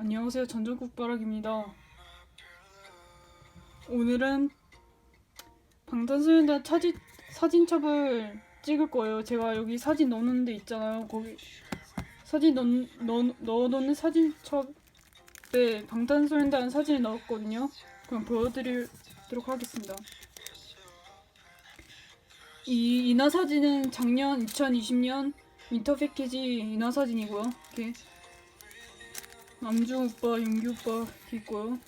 안녕하세요. 전전국바락입니다. 오늘은 방탄소년단 차지, 사진첩을 찍을 거예요. 제가 여기 사진 넣는 데 있잖아요. 거기 사진 넣, 넣, 넣어놓는 사진첩에 방탄소년단 사진을 넣었거든요. 그럼 보여드리도록 하겠습니다. 이 인화 사진은 작년 2020년 윈터 패키지 인화 사진이고요. 이렇게 남주 오빠, 윤규 오빠 있고요.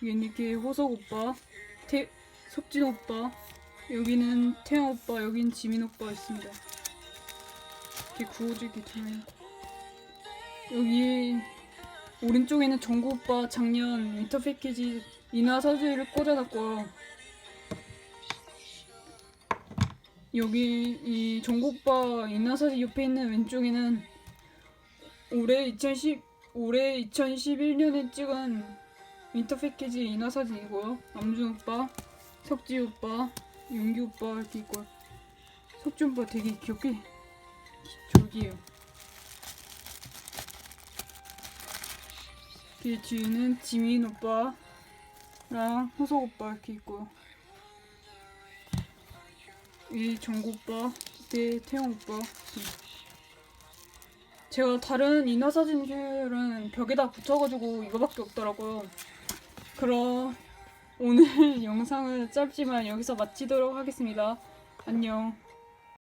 이렇게 호석 오빠, 태, 석진 오빠, 여기는 태영 오빠, 여긴 지민 오빠 있습니다. 이렇게 있게 되면 여기 오른쪽에는 정구 오빠 작년 윈터 패키지 인화 사진을 꽂아놨고요. 여기 이 정국바 인화사진 옆에 있는 왼쪽에는 올해 2010 올해 2011년에 찍은 윈터 패키지 인화사진이고요. 남준 오빠, 석지 오빠, 윤기 오빠 이렇게 있고요. 석지 오빠 되게 귀엽게 저기요. 그 뒤에는 지민 오빠랑 호석 오빠 이렇게 있고요. 이 정국 오빠, 네 태영 오빠. 제가 다른 인화 사진들은 벽에다 붙여가지고 이거밖에 없더라고요. 그럼 오늘 영상은 짧지만 여기서 마치도록 하겠습니다. 안녕.